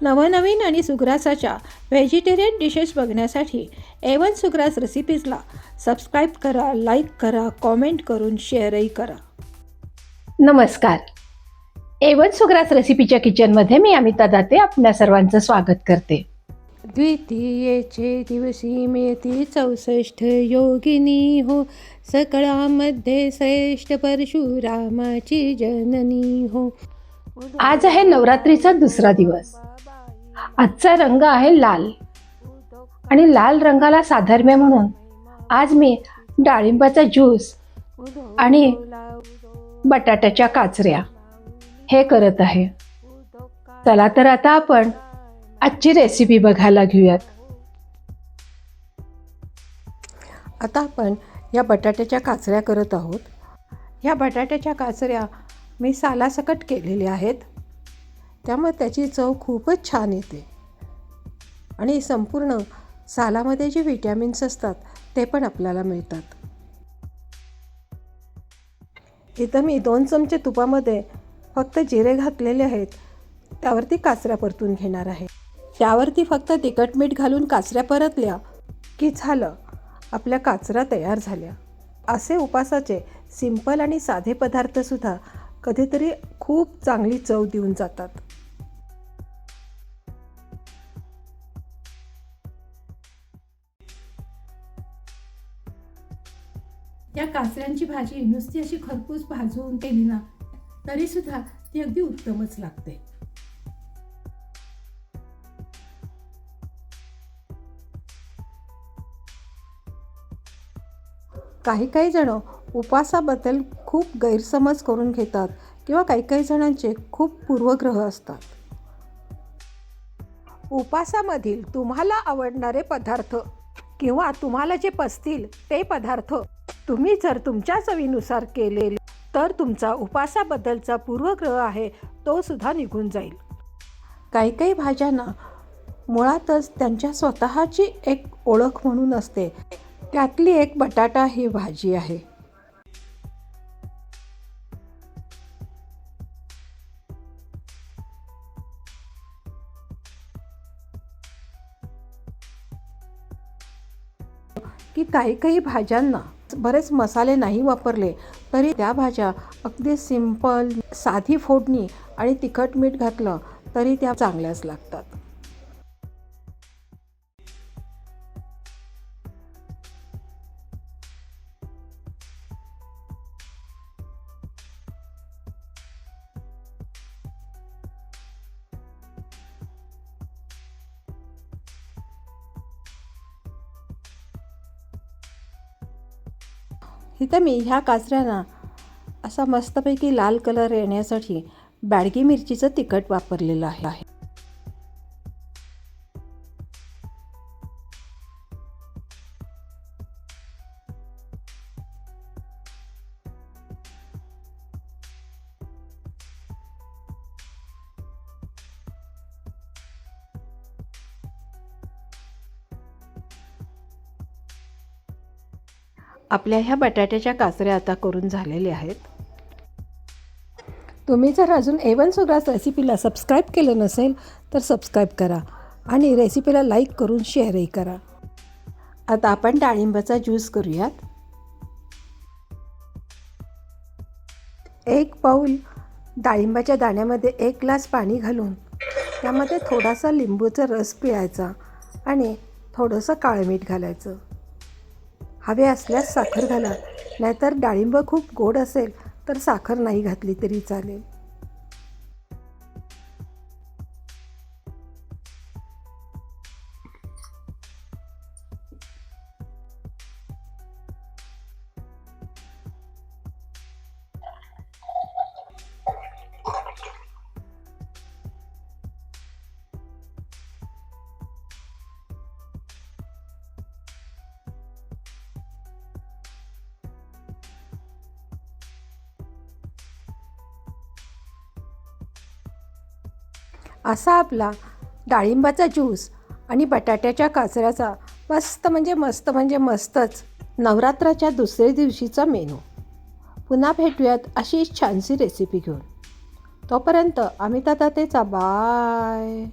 नवनवीन आणि सुग्रासाच्या व्हेजिटेरियन डिशेस बघण्यासाठी एवन सुग्रास रेसिपीजला सबस्क्राईब करा लाईक करा कॉमेंट करून शेअरही करा. नमस्कार. एवन सुग्रास रेसिपीच्या किचनमध्ये मी अमिता दाते आपल्या सर्वांचं स्वागत करते. द्वितीयेचे दिवशी मिळती चौसष्ट योगिनी हो सकळामध्ये श्रेष्ठ परशुरामाची जननी हो. आज आहे नवरात्रीचा दुसरा दिवस. आजचा रंग आहे लाल. आणि लाल रंगाला साधर्म्य म्हणून आज मी डाळिंबाचा ज्यूस आणि बटाट्याच्या काचऱ्या हे करत आहे. चला तर आता आपण आजची रेसिपी बघायला घेऊयात. आता आपण या बटाट्याच्या काचऱ्या करत आहोत. ह्या बटाट्याच्या काचऱ्या मी सालासकट केलेल्या आहेत. त्यामुळे त्याची चव खूपच छान येते. आणि संपूर्ण सालामध्ये जे विटॅमिन्स असतात ते पण आपल्याला मिळतात. इथं मी दोन चमचे तुपामध्ये फक्त जिरे घातलेले आहेत त्यावरती काचऱ्या परतून घेणार आहे. त्यावरती फक्त तिखट मीठ घालून काचऱ्या परतल्या की झालं आपल्या काचऱ्या तयार झाल्या. असे उपासाचे सिंपल आणि साधे पदार्थसुद्धा कधीतरी खूप चांगली चव देऊन जातात. या कासऱ्यांची भाजी नुसती अशी खरपूस भाजून केली ना तरीसुद्धा ती अगदी उत्तमच लागते. काही काही जण उपवासाबद्दल खूप गैरसमज करून घेतात किंवा काही काही जणांचे खूप पूर्वग्रह असतात. उपासामधील तुम्हाला आवडणारे पदार्थ किंवा तुम्हाला जे पसतील ते पदार्थ तुम्ही जर तुमच्या चवीनुसार केले तर तुमचा उपासाबद्दलचा पूर्वग्रह आहे तो सुद्धा निघून जाईल. काही काही भाज्यांना मुळातच त्यांच्या स्वतःची एक ओळख म्हणून असते. त्यातली एक बटाटा ही भाजी आहे. की काही काही भाज्यांना बरेच मसाले नाही वापरले तरी त्या भाज्या अगदी सिंपल साधी फोडणी आणि तिखट मीठ घातलं तरी त्या चांगल्याच लागतात. तिथं मी ह्या काचऱ्यांना असा मस्तपैकी लाल कलर येण्यासाठी बॅडगी मिरचीचं तिखट वापरलेलं आहे. आपल्या ह्या बटाट्याच्या काचऱ्या आता करून झालेल्या आहेत. तुम्ही जर अजून एवन सुग्रास रेसिपीला सबस्क्राईब केलं नसेल तर सबस्क्राईब करा आणि रेसिपीला लाईक करून शेअरही करा. आता आपण डाळिंबाचा ज्यूस करूयात. एक पाऊल डाळिंबाच्या दाण्यामध्ये एक ग्लास पाणी घालून त्यामध्ये थोडासा लिंबूचा रस पिळायचा आणि थोडंसं काळं मीठ घालायचं. हवे असल्यास साखर घाला. नाहीतर डाळिंब खूप गोड असेल तर साखर नाही घातली तरी चालेल. असा आपला डाळिंबाचा ज्यूस आणि बटाट्याच्या काचऱ्याचा मस्त म्हणजे मस्त म्हणजे मस्तच नवरात्राच्या दुसऱ्या दिवशीचा मेनू. पुन्हा भेटूयात अशी छानशी रेसिपी घेऊन. तोपर्यंत अमिता तातेचा बाय